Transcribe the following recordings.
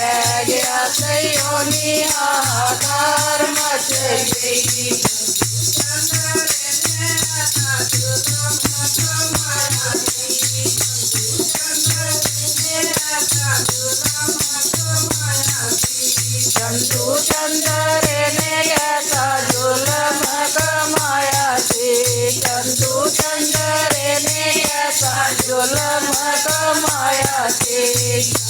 गया सयोनी आकार मच गई चंदू चंदर ने ऐसा जुलम कमाया थी चंदू चंदर ने ऐसा जुलम कमाया थी।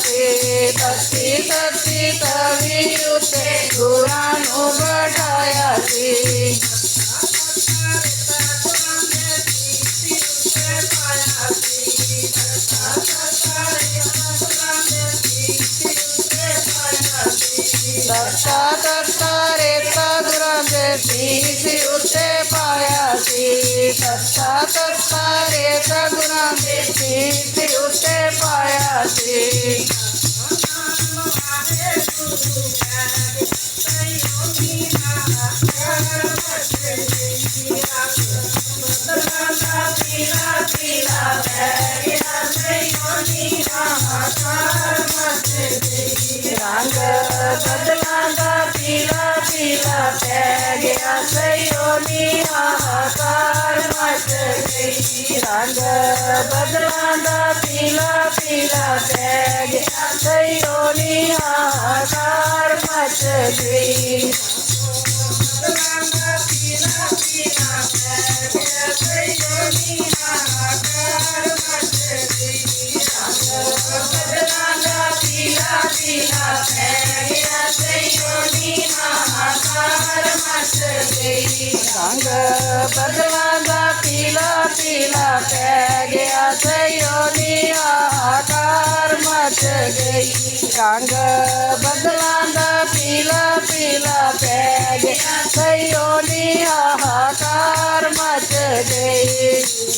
तस्ति तस्ति तवियुते गुरानुबडायति तत्तारे तदुरंजसी से उसे पायासी तत्ता तत्तारे तदुरंजसी से उसे पायासी Thank you. રંગ બદલાના પીલા પીલા બેગ થયો નિહાકાર મચ ગઈ संग भगवान का पीला पीला पै गया सयोनी आकार मच गई। संग बदला पीला पीला पै गया सयोनी आकार मच गई।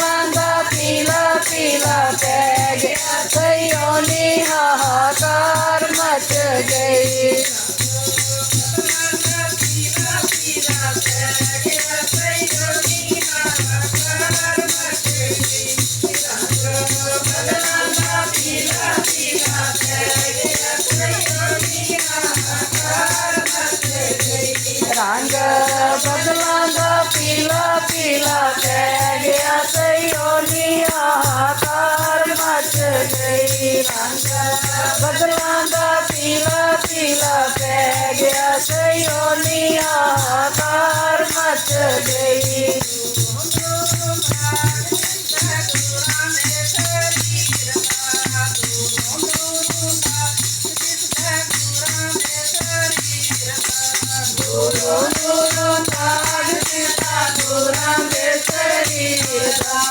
भाँग बदला दा पीला पीला कह गया सयोनी आकार मच गई रंग बदला दा पीला पीला कह गया सयोनी आकार मच गई। தீரா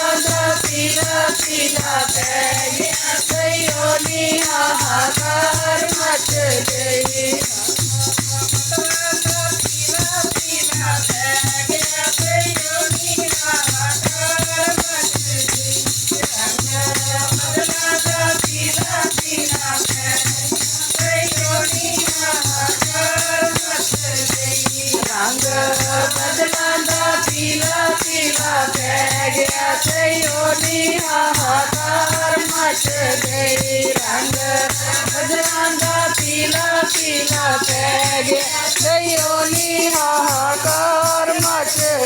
પાતળીઓની હાહાકાર મચ ગઈ. રંગ ગજરાંગા પીલા પીલા પેગે ગઈઓની હાહાકાર મચ